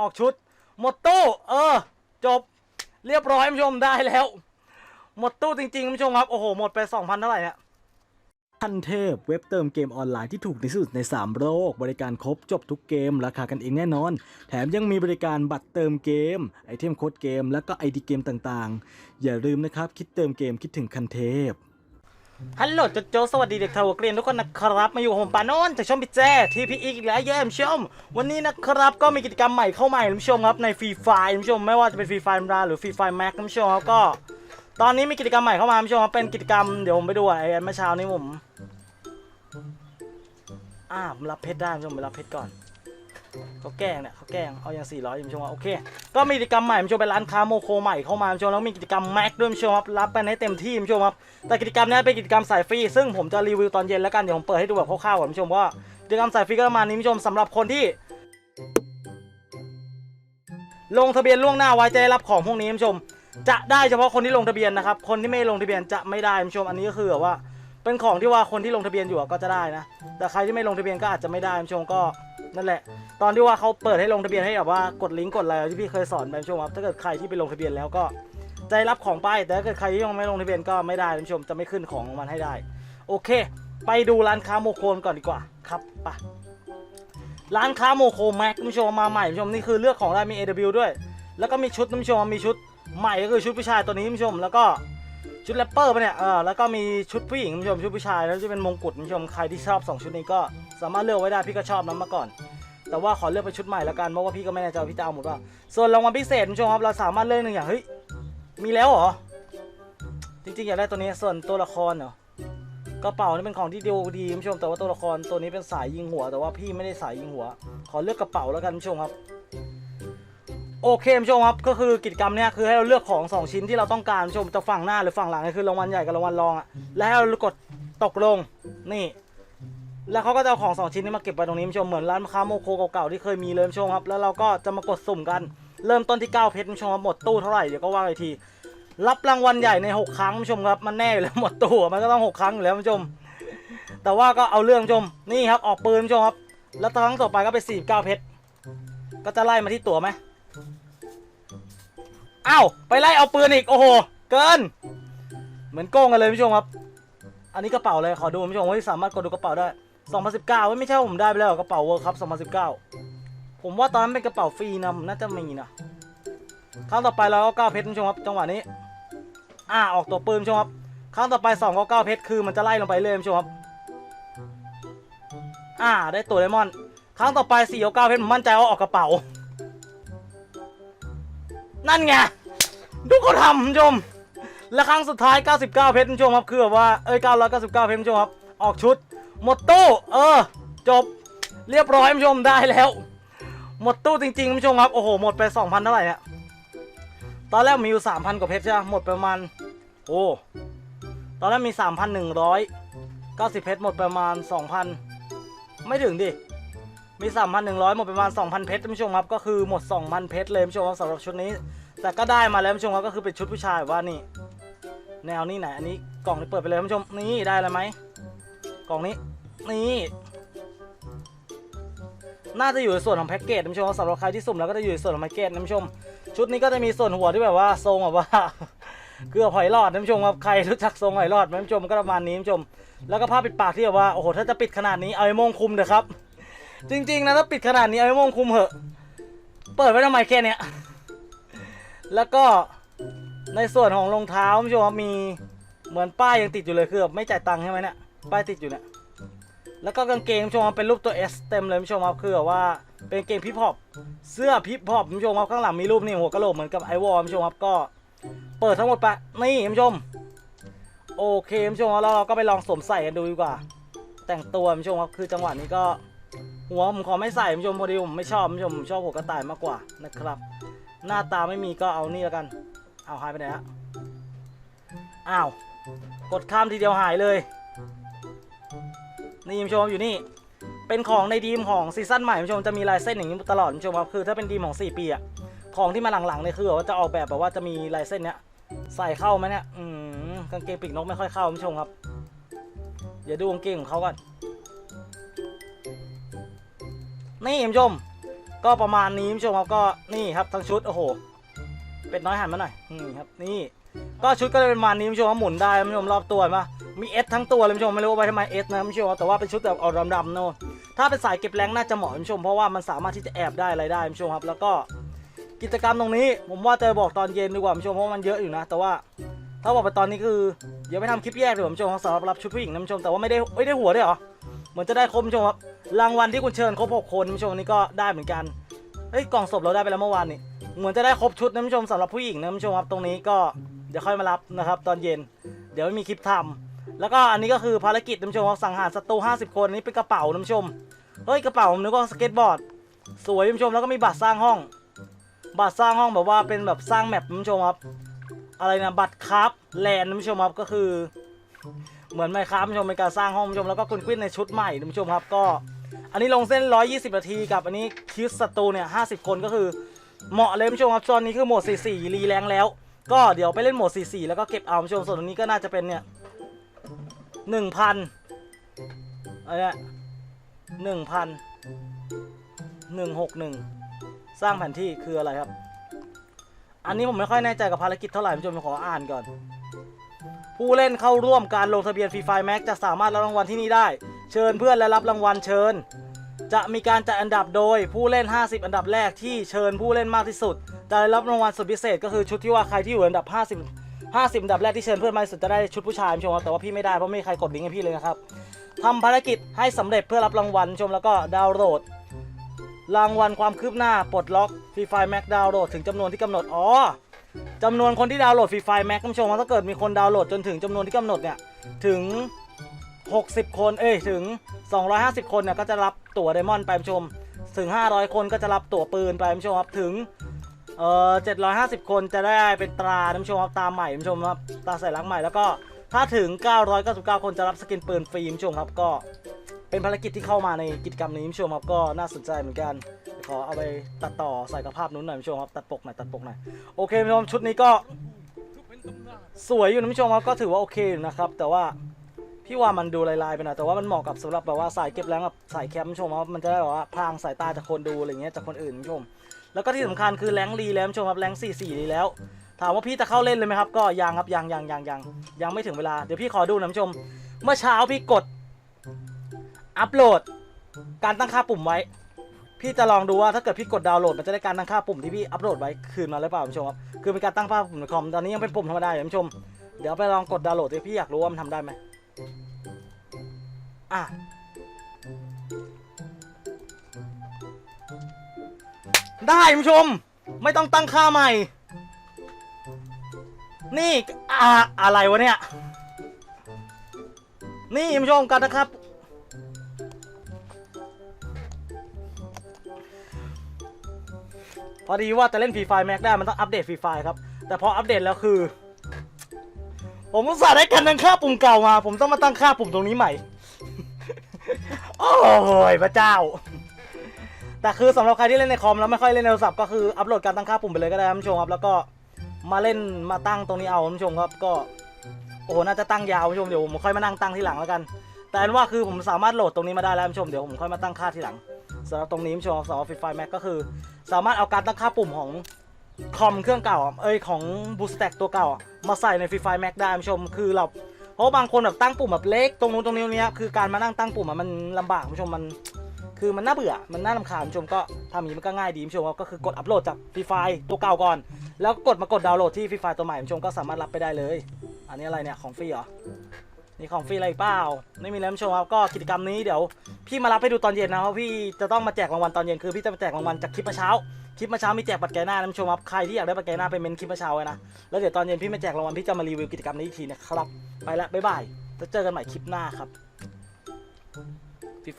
ออกชุด หมดตู้ เออ จบเรียบร้อยคุณผู้ชมได้แล้ว หมดตู้จริงๆคุณผู้ชมครับ โอ้โห หมดไป 2,000 เท่าไหร่เนี่ยทันเทพเว็บเติมเกมออนไลน์ที่ถูกที่สุดใน 3 โลก บริการครบจบทุกเกม ราคากันเองแน่นอน แถมยังมีบริการบัตรเติมเกม ไอเทมโค้ดเกม และก็ไอดีเกมต่างๆ อย่าลืมนะครับ คิดเติมเกมคิดถึงคันเทพ ฮัลโหลโจโจสวัสดีเด็กทาวเกรียนทุกคนนะครับ มาอยู่กับผมปานนท์จากช่องพิจแจทีพีอีกแล้วเยี่ยมชม วันนี้นะครับก็มีกิจกรรมใหม่เข้ามาคุณผู้ชมครับในฟรีไฟคุณผู้ชมไม่ว่าจะเป็นฟรีไฟธรรมดาหรือฟรีไฟล์แม็กคุณผู้ชมครับก็ ตอนนี้มีกิจกรรมใหม่เข้ามาคุณผู้ชมครับเป็นกิจกรรมเดี๋ยวผมไปดูไอ้เมื่อเช้านี้ผมอ่าผมรับเพชรได้คุณผู้ชมไปรับเพชรก่อน เขาแกล้งเนี่ยเขาแกล้งเอาอย่าง 400คุณผู้ชมว่าโอเค ก็มีกิจกรรมใหม่คุณผู้ชมเป็นร้านค้าโมโคใหม่เข้ามาคุณผู้ชมแล้วมีกิจกรรมแม็กด้วยคุณผู้ชมครับรับกันให้เต็มที่คุณผู้ชมครับแต่กิจกรรมนี้เป็นกิจกรรมสายฟรีซึ่งผมจะรีวิวตอนเย็นแล้วกันเดี๋ยวผมเปิดให้ดูแบบคร่าวๆก่อนคุณผู้ชมว่ากิจกรรมสายฟรีก็ประมาณนี้คุณผู้ชมสำหรับคนที่ ลงทะเบียนล่วงหน้าไว้จะได้รับของพวกนี้คุณผู้ชม จะได้เฉพาะคนที่ลงทะเบียนนะครับคนที่ไม่ลงทะเบียนจะไม่ได้คุณผู้ชมอันนี้ก็คือแบบว่า เป็นของที่ว่าคนที่ลงทะเบียนอยู่ก็จะได้นะ แต่ใครที่ไม่ลงทะเบียนก็อาจจะไม่ได้ชมก็นั่นแหละ ตอนที่ว่าเขาเปิดให้ลงทะเบียนให้แบบว่ากดลิงก์กดอะไรที่พี่เคยสอนไปคุณผู้ชมครับถ้าเกิดใครที่ไปลงทะเบียนแล้วก็จะรับของไปแต่ถ้าเกิดใครที่ยังไม่ลงทะเบียนก็ไม่ได้ชมจะไม่ขึ้นของมันให้ได้ โอเค ไปดูร้านค้าโมโคนก่อนดีกว่าครับไปร้านค้าโมโคแม็กผู้ชมมาใหม่ผู้ชมนี่คือเลือกของได้มี AW ด้วย แล้วก็มีชุดคุณผู้ชมมีชุดใหม่ก็คือชุดผู้ชายตัวนี้ผู้ชมแล้วก็ ชุดแรปเปอร์ปะเนี่ยเออแล้วก็มีชุดผู้หญิงคุณผู้ชมชุดผู้ชายแล้วจะเป็นมงกุฎคุณผู้ชมใครที่ชอบสองชุดนี้ก็สามารถเลือกไว้ได้พี่ก็ชอบนั้นมาก่อน แต่ว่าขอเลือกเป็นชุดใหม่ล้วกันเพราะว่าพี่ก็ไม่แน่ใจพี่จะเอาหมดว่าส่วนรางวัลพิเศษคุณผู้ชมครับเราสามารถเลือกหนึ่งอย่างเฮ้ยมีแล้วเหรอจริงๆอยากได้ตัวนี้ส่วนตัวละครเหรอกระเป๋านี่เป็นของที่ดีดีคุณผู้ชมแต่ว่าตัวละครตัวนี้เป็นสายยิงหัว แต่ว่าพี่ไม่ได้สายยิงหัว ขอเลือกกระเป๋าแล้วกันคุณผู้ชมครับ โอเคคุณผู้ชมครับก็คือกิจกรรมเนี้ยคือให้เราเลือกของสองชิ้นที่เราต้องการคุณผู้ชมจะฝั่งหน้าหรือฝั่งหลังก็คือรางวัลใหญ่กับรางวัลรองอะแล้วให้เรากดตกลงนี่ แล้วเขาก็จะเอาของสองชิ้นนี้มาเก็บไว้ตรงนี้คุณผู้ชมเหมือนร้านค้าโมโคเก่าๆที่เคยมีเลยคุณผู้ชมครับแล้วเราก็จะมากดสุ่มกัน เริ่มต้นที่9เพชรคุณผู้ชมครับหมดตู้เท่าไหร่เดี๋ยวก็ว่าอีกทีรับรางวัลใหญ่ใน 6 ครั้งคุณผู้ชมครับมันแน่อยู่แล้วหมดตู้มันก็ต้อง 6 ครั้งอยู่แล้วคุณผู้ชม แต่ว่าก็เอาเรื่องผู้ชมนี่ครับออกปืนคุณผู้ชมครับแล้วครั้งต่อไปก็เป็น49เพชรก็จะไล่มาที่ตั๋วไหม อ้าวไปไล่เอาปืนอีก โอ้โห เกิน เหมือนโกงกันเลยคุณผู้ชมครับ อันนี้กระเป๋าเลย ขอดูคุณผู้ชมว่าสามารถกดดูกระเป๋าได้ 2019เว้ยไม่ใช่ผมได้ไปแล้วกระเป๋าเวิร์คครับ2019 ผมว่าตอนนั้นเป็นกระเป๋าฟรีนะน่าจะมีนะครั้งต่อไปเราก็เก้าเพชรคุณผู้ชมครับ จังหวะนี้ อ่าออกตัวปืนคุณผู้ชมครับ ครั้งต่อไปสองก็เก้าเพชรคือมันจะไล่ลงไปเรื่อยคุณผู้ชมครับ อ่าได้ตัวเลมอน ครั้งต่อไปสี่เก้าเพชรผมมั่นใจว่าออกกระเป๋า นั่นไงดูเขาทำคุณผู้ชม และครั้งสุดท้าย 99 เพชรคุณผู้ชมครับคือแบบว่าเอ้ย999 เพชรคุณผู้ชมครับออกชุด หมดตู้ เออ จบเรียบร้อยคุณผู้ชมได้แล้ว หมดตู้จริงๆคุณผู้ชมครับโอ้โหหมดไป 2,000 เท่าไหร่เนี่ยตอนแรกมีอยู่3,000 กว่าเพชรใช่ไหมหมดไปประมาณโอ้ตอนแรกมี 3,190 เพชรหมดไปประมาณ 2,000 ไม่ถึงดิ มี 3,100 หมดประมาณ 2,000 เพชรท่านผู้ชมครับ ก็คือหมด 2,000 เพชรเลยท่านผู้ชมครับสำหรับชุดนี้ แต่ก็ได้มาแล้วท่านผู้ชมครับ ก็คือเป็นชุดผู้ชายว่านี่ แนวนี้ไหน อันนี้กล่องนี้เปิดไปเลยท่านผู้ชม นี่ได้แล้วไหม กล่องนี้ นี่ น่าจะอยู่ในส่วนของแพ็กเกจท่านผู้ชมครับสำหรับใครที่สุ่มแล้วก็จะอยู่ในส่วนของแพ็กเกจท่านผู้ชม ชุดนี้ก็จะมีส่วนหัวที่แบบว่าทรงแบบว่าเกลือหอยหลอดท่านผู้ชมครับ ใครรู้จักทรงหอยหลอดท่านผู้ชมก็ประมาณนี้ท่านผู้ชม แล้วก็ผ้าปิดปากที่แบบว่า โอ้โห ถ้าจะปิดขนาดนี้ เอาไอ้มงคุมเถอะครับ จริง ๆ นะถ้าปิดขนาดนี้ไอ้โมงคุมเหอะ เปิดไว้ทำไมแค่เนี้ย แล้วก็ในส่วนของรองเท้าผู้ชมครับมีเหมือนป้ายยังติดอยู่เลยคือแบบไม่จ่ายตังค์ใช่ไหมเนี่ยป้ายติดอยู่เนี่ยแล้วก็กางเกงผู้ชมครับเป็นรูปตัว S เต็มเลยผู้ชมครับคือแบบว่าเป็นเกงพิพอปเสื้อพิพอปท่านผู้ชมครับข้างหลังมีรูปนี่หัวกะโหลกเหมือนกับไอวอลผู้ชมครับก็ เปิดทั้งหมดไปนี่ผู้ชม โอเคผู้ชมครับแล้วเราก็ไปลองสวมใส่กันดูดีกว่า แต่งตัวผู้ชมครับคือจังหวะนี้ก็ หัวผมขอไม่ใส่ผู้ชมพอดีผมไม่ชอบผู้ชมผมชอบหัวกระต่ายมากกว่านะครับ หน้าตาไม่มีก็เอานี่แล้วกัน เอาหายไปไหนฮะอ้าว กดข้ามทีเดียวหายเลย นี่ผู้ชมอยู่นี่ เป็นของในดีมของซีซั่นใหม่ผู้ชมจะมีลายเส้นอย่างนี้ตลอดผู้ชมครับคือถ้าเป็นดีมของ 4 ปีอะของที่มาหลังๆเนี่ยคือว่าจะออกแบบแบบว่าจะมีลายเส้นเนี้ยใส่เข้าไหมเนี่ย อืมกางเกงปีกนกไม่ค่อยเข้าผู้ชมครับ เดี๋ยวดูกางเกงของเขาก่อน นี่ท่านผู้ชม ก็ประมาณนี้คุณผู้ชมครับก็นี่ครับทั้งชุดโอ้โห เป็ดน้อยหันมาหน่อยนี่ครับนี่ ก็ชุดก็จะเป็นประมาณนี้คุณผู้ชมว่าหมุนได้คุณผู้ชมรอบตัวเห็นปะมีเอสทั้งตัวเลยคุณผู้ชมไม่รู้ว่าไว้ทำไมเอสนะคุณผู้ชมแต่ว่าเป็นชุดแบบเอาดำๆเนอะถ้าเป็นสายเก็บแรงน่าจะเหมาะคุณผู้ชมเพราะว่ามันสามารถที่จะแอบได้อะไรได้คุณผู้ชมครับ แล้วก็กิจกรรมตรงนี้ ผมว่าจะบอกตอนเย็นดีกว่าคุณผู้ชมเพราะมันเยอะอยู่นะ แต่ว่าถ้าบอกไปตอนนี้คือเดี๋ยวไปทำคลิปแยกเลยคุณชมสำหรับรับชุดผู้หญิงนะคุณผู้ชมแต่ว่าไม่ได้ไม่ได้หัวด้วยเหรอเหมือนจะได้ครบคุณชมครับ รางวัลที่คุณเชิญครบหกคนผู้ชมนนี้ก็ได้เหมือนกันเฮ้ยกล่องศพเราได้ไปแล้วเมื่อวานนี่เหมือนจะได้ครบชุดนะผู้ชมสำหรับผู้หญิงนะผู้ชมครับตรงนี้ก็เดี๋ยวค่อยมารับนะครับ ตอนเย็น เดี๋ยวไม่มีคลิปทำแล้วก็อันนี้ก็คือภารกิจนะผู้ชมครับสังหารศัตรู50คนอันนี้เป็นกระเป๋านะผู้ชมเฮ้ยกระเป๋าผมนึกว่าสเก็ตบอร์ดสวยผู้ชมแล้วก็มีบัตรสร้างห้อง บัตรสร้างห้องแบบว่าเป็นแบบสร้างแมปผู้ชมครับอะไรนะบัตรคราฟแลนด์ผู้ชมครับก็คือ เหมือนไมค์ครับผู้ชมเป็นการสร้างห้องผู้ชมแล้วก็คุณควินในชุดใหม่ผู้ชมครับก็ อันนี้ลงเส้น 120 นาทีกับอันนี้คิสศัตรูเนี่ย 50 คนก็คือเหมาะเลยคุณผู้ชมครับตอนนี้คือโหมด 44 รีแรงแล้ว ก็เดี๋ยวไปเล่นโหมด 44 แล้วก็เก็บเอาคุณผู้ชมส่วนตรงนี้ก็น่าจะเป็นเนี่ย 1,000อะไรเนี่ย1,000 161สร้างแผนที่คืออะไรครับ อันนี้ผมไม่ค่อยแน่ใจกับภารกิจเท่าไหร่คุณผู้ชมขออ่านก่อน ผู้เล่นเข้าร่วมการลงทะเบียนฟรีไฟแม็กจะสามารถรับรางวัลที่นี่ได้ เชิญเพื่อนและรับรางวัลเชิญ จะมีการจัดอันดับโดยผู้เล่น 50 อันดับแรกที่เชิญผู้เล่นมากที่สุดจะได้รับรางวัลสุดพิเศษก็คือชุดที่ว่าใครที่อยู่อันดับ 50 50อันดับแรกที่เชิญเพื่อนมากที่สุดจะได้ชุดผู้ชายคุณผู้ชมครับแต่ว่าพี่ไม่ได้เพราะไม่มีใครกดลิงก์ให้พี่เลยนะครับทำภารกิจให้สำเร็จเพื่อรับรางวัลชมแล้วก็ดาวน์โหลด รางวัลความคืบหน้าปลดล็อกฟรีไฟแม็กดาวน์โหลดถึงจำนวนที่กำหนดอ๋อจำนวนคนที่ดาวน์โหลดฟรีไฟแม็กคุณผู้ชมว่าถ้าเกิดมีคนดาวน์โหลดจนถึงจำนวนที่กำหนดเนี่ยถึง 60 คน เอ้ย ถึง 250 คนเนี่ยก็จะรับตั๋วไดมอนด์ไปชม ถึง 500 คนก็จะรับตั๋วปืนไปชมครับ ถึง เอ่อ 750 คนจะได้เป็นตราคุณผู้ชมครับ ตาใหม่คุณผู้ชมครับ ตาใส่ลักใหม่ แล้วก็ถ้าถึง 999 คนจะรับสกินปืนฟรีคุณผู้ชมครับ ก็เป็นภารกิจที่เข้ามาในกิจกรรมนี้คุณผู้ชมครับ ก็น่าสนใจเหมือนกัน ขอเอาไปตัดต่อใส่กับภาพนู้นหน่อยคุณผู้ชมครับ ตัดปกหน่อย ตัดปกหน่อย โอเคคุณผู้ชมชุดนี้ก็สวยอยู่นะคุณผู้ชมครับ ก็ถือว่าโอเคนะครับ แต่ว่า พี่ว่ามันดูลายๆไปหน่อยแต่ว่ามันเหมาะกับสำหรับแบบว่าสายเก็บแรงกับสายแคมป์ชมครับมันจะได้แบบว่าพรางสายตาจากคนดูอะไรเงี้ยจากคนอื่นชม แล้วก็ที่สำคัญคือแรงรีแล้วชมครับแรง4 4รีแล้ว ถามว่าพี่จะเข้าเล่นเลยไหมครับ ก็ยังครับยังยังยังยังยังไม่ถึงเวลาเดี๋ยวพี่ขอดูนะคุณผู้ชม เมื่อเช้าพี่กด อัปโหลด การตั้งค่าปุ่มไว้ พี่จะลองดูว่าถ้าเกิดพี่กดดาวน์โหลดมันจะได้การตั้งค่าปุ่มที่พี่อัปโหลดไว้คืนมาหรือเปล่าผู้ชมครับคือเป็นการตั้งค่าปุ่มในคอมตอนนี้ยังเป็นปุ่มธรรมดาอยู่ผู้ชม เดี๋ยวไปลองกดดาวน์โหลดดิพี่อยากรู้ว่ามันทำได้ไหม อะได้ผู้ชม ไม่ต้องตั้งค่าใหม่ นี่อ่าอะไรวะเนี่ย นี่ผู้ชมกันนะครับ พอดีว่าจะเล่นฟรีไฟแม็กได้มันต้องอัปเดตฟรีไฟครับ แต่พออัปเดตแล้วคือ ผมอุตส่าห์ได้การตั้งค่าปุ่มเก่ามา ผมต้องมาตั้งค่าปุ่มตรงนี้ใหม่ โอ้ยพระเจ้า แต่คือสำหรับใครที่เล่นในคอมแล้วไม่ค่อยเล่นในโทรศัพท์ก็คืออัปโหลดการตั้งค่าปุ่มไปเลยก็ได้ครับผู้ชมครับ แล้วก็มาเล่นมาตั้งตรงนี้เอาคุณผู้ชมครับก็โอ้โหน่าจะตั้งยาวผู้ชมเดี๋ยวผมค่อยมานั่งตั้งทีหลังแล้วกัน แต่อันว่าคือผมสามารถโหลดตรงนี้มาได้แล้วผู้ชมเดี๋ยวผมค่อยมาตั้งค่าทีหลังสำหรับตรงนี้ผู้ชมสำหรับฟรีไฟแม็กก็คือ สามารถเอาการตั้งค่าปุ่มของ คอมเครื่องเก่าอะเอ้ยของบูสแต็กตัวเก่าอะมาใส่ในฟรีไฟแม็กได้คุณผู้ชมคือเราเพราะบางคนแบบตั้งปุ่มแบบเล็กตรงนู้นตรงนี้ตรงนี้ยคือการมานั่งตั้งปุ่มอะมันลำบากคุณผู้ชมมัน คือมันน่าเบื่อมันน่ารำคาญคุณผู้ชมก็ทำอย่างนี้มันก็ง่ายดีคุณผู้ชมก็คือกดอัปโหลดจากฟรีไฟตัวเก่าก่อน แล้วกดมากดดาวน์โหลดที่ฟรีไฟตัวใหม่คุณผู้ชมก็สามารถรับไปได้เลย อันนี้อะไรเนี่ยของฟรีเหรอนี่ของฟรีอะไรเปล่าไม่มีแล้วคุณผู้ชมครับก็กิจกรรมนี้เดี๋ยวพี่มารับให้ดูตอนเย็นนะเพราะพี่จะต้องมาแจกรางวัลตอนเย็นคือพี่จะมาแจกรางวัลจากคลิปเมื่อเช้า คลิปเมื่อเช้ามีแจกบัตรแกหน้านะคุณผู้ชมครับใครที่อยากได้บัตรแกหน้าไปเมนคลิปเมื่อเช้าไว้นะแล้วเดี๋ยวตอนเย็นพี่มาแจกรางวัลพี่จะมารีวิวกิจกรรมนี้อีกทีนะครับไปละบ๊ายบายแล้วเจอกันใหม่คลิปหน้าครับ